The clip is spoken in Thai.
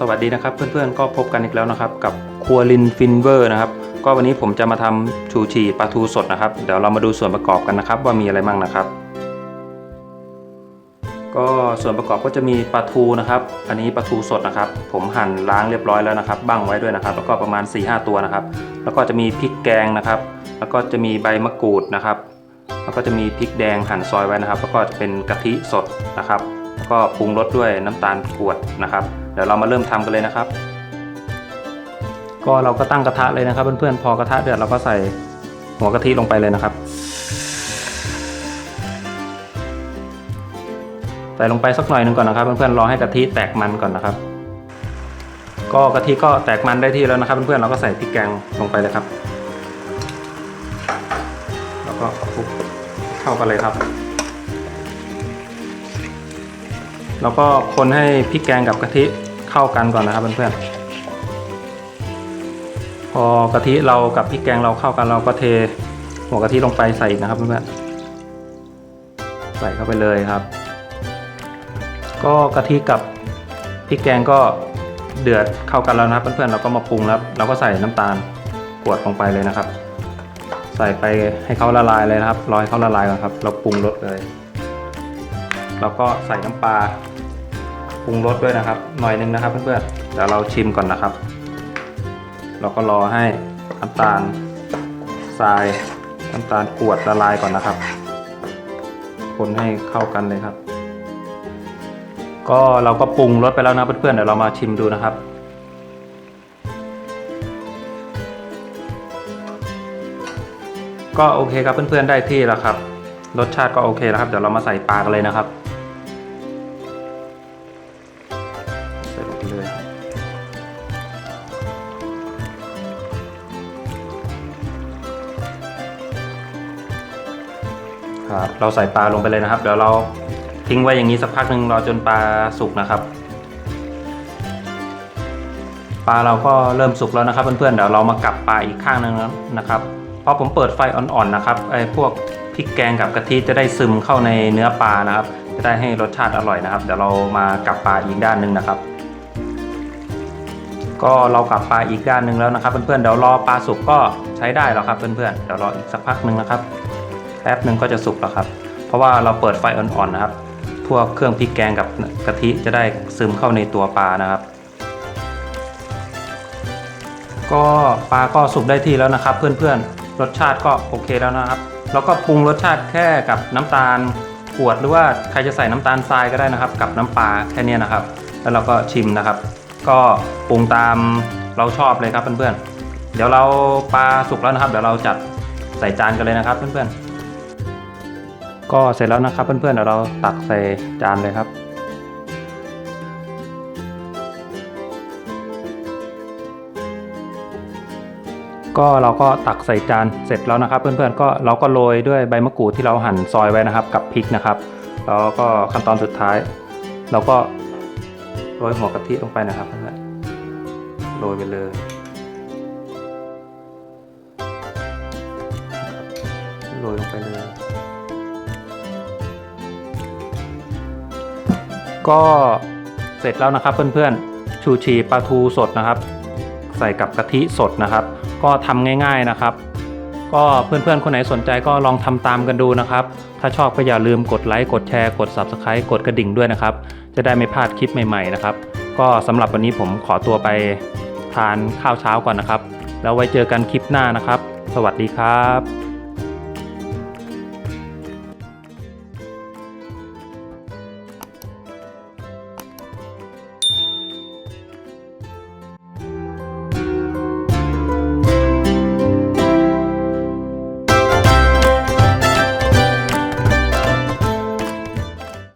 สวัสดีนะครับ เพื่อนๆก็พบกันอีกแล้วนะครับ กับครัวลินฟินเวอร์นะครับ ก็วันนี้ผมจะมาทำชูชีปลาทูสดนะครับ เดี๋ยวเรามาดูส่วนประกอบกันนะครับ ว่ามีอะไรบ้างนะครับ ก็ส่วนประกอบก็จะมีปลาทูนะครับ อันนี้ปลาทูสดนะครับ ผมหั่นล้างเรียบร้อยแล้วนะครับบั้งไว้ด้วยนะครับ แล้วก็ประมาณ 4-5 ตัวนะครับ แล้วก็จะมีพริกแกงนะครับ แล้วก็จะมีใบมะกรูดนะครับ แล้วก็จะมีพริกแดงหั่นซอยไว้นะครับ แล้วก็จะเป็นกะทิสดนะครับแล้วก็ปรุงรสด้วยน้ำตาลกรวดนะครับ เดี๋ยวเรามาเริ่มทำกันเลยนะครับ ก็เราก็ตั้งกระทะเลยนะครับ เพื่อนๆพอกระทะเดือดเราก็ใส่หัวกะทิลงไปเลยนะครับ ใส่ลงไปสักหน่อยหนึ่งก่อนนะครับเพื่อนๆรอให้กะทิแตกมันก่อนนะครับ ก็กะทิก็แตกมันได้ที่แล้วนะครับ เพื่อนๆเราก็ใส่พริกแกงลงไปเลยครับแล้วก็คลุกเข้ากันเลยครับแล้วก็คนให้พริกแกงกับกะทิ เข้ากันก่อนนะครับเพื่อนๆพอกะทิเรากับพริกแกงเราเข้ากันเราก็เทหัวกะทิลงไปใส่นะครับเพื่อนๆใส่เข้าไปเลยครับ ก็กะทิกับพริกแกงก็เดือดเข้ากันแล้วนะครับเพื่อนๆเราก็มาปรุงแล้วเราก็ใส่น้ำตาลกวดลงไปเลยนะครับ ใส่ไปให้เขาละลายเลยนะครับรอให้เขาละลายก่อนครับ เราปรุงรสเลยแล้วก็ใส่น้ำปลา ปรุงรสด้วยนะครับ หน่อยนึงนะครับเพื่อนๆเดี๋ยวเราชิมก่อนนะครับ เราก็รอให้น้ำตาลทรายน้ำตาลกรวดละลายก่อนนะครับ คนให้เข้ากันเลยครับ ก็เราก็ปรุงรสไปแล้วนะเพื่อนๆเดี๋ยวเรามาชิมดูนะครับก็โอเคครับเพื่อนๆได้ที่แล้วครับ รสชาติก็โอเคแล้วครับ เดี๋ยวเรามาใส่ปลากันเลยนะครับ ครับเราใส่ปลาลงไปเลยนะครับ เดี๋ยวเราทิ้งไว้อย่างนี้สักพักหนึ่งรอจนปลาสุกนะครับ ปลาเราก็เริ่มสุกแล้วนะครับเพื่อนๆเดี๋ยวเรามากลับปลาอีกข้างหนึ่งนะครับเพราะผมเปิดไฟอ่อนๆนะครับไอ้พวกพริกแกงกับกะทิจะได้ซึมเข้าในเนื้อปลานะครับ จะได้ให้รสชาติอร่อยนะครับ เดี๋ยวเรามากลับปลาอีกด้านหนึ่งนะครับ ก็เรากลับปลาอีกด้านหนึ่งแล้วนะครับ เพื่อนๆเดี๋ยวรอปลาสุกก็ใช้ได้แล้วครับเพื่อนๆเดี๋ยวรออีกสักพักหนึ่งนะครับ แป๊บหนึ่งก็จะสุกแล้วครับ เพราะว่าเราเปิดไฟอ่อนๆนะครับ พวกเครื่องพริกแกงกับกะทิจะได้ซึมเข้าในตัวปลานะครับ ก็ปลาก็สุกได้ที่แล้วนะครับ เพื่อนๆ รสชาติก็โอเคแล้วนะครับ แล้วก็ปรุงรสชาติแค่กับน้ำตาลกรวดหรือว่าใครจะใส่น้ำตาลทรายก็ได้นะครับ กับน้ำปลาแค่นี้นะครับ แล้วเราก็ชิมนะครับ ก็ปรุงตามเราชอบเลยครับเพื่อนๆเดี๋ยวเราปลาสุกแล้วนะครับ เดี๋ยวเราจัดใส่จานกันเลยนะครับเพื่อนๆ ก็เสร็จแล้วนะครับเพื่อนๆเดี๋ยวเราตักใส่จานเลยครับ ก็เราก็ตักใส่จานเสร็จแล้วนะครับ เพื่อนๆก็เราก็โรยด้วยใบมะกรูดที่เราหั่นซอยไว้นะครับ กับพริกนะครับ แล้วก็ขั้นตอนสุดท้าย เราก็โรยหัวกะทิลงไปนะครับเพื่อนๆโรยไปเลยโรยลงไปเลย ก็เสร็จแล้วนะครับเพื่อนๆ ชูชีปลาทูสดนะครับ ใส่กับกะทิสดนะครับ ก็ทำง่ายๆนะครับ ก็เพื่อนๆ คนไหนสนใจก็ลองทำตามกันดูนะครับ ถ้าชอบก็อย่าลืมกดไลค์กดแชร์กด Subscribe กดกระดิ่งด้วยนะครับ จะได้ไม่พลาดคลิปใหม่ๆนะครับ ก็สำหรับวันนี้ผมขอตัวไปทานข้าวเช้าก่อนนะครับ แล้วไว้เจอกันคลิปหน้านะครับ สวัสดีครับ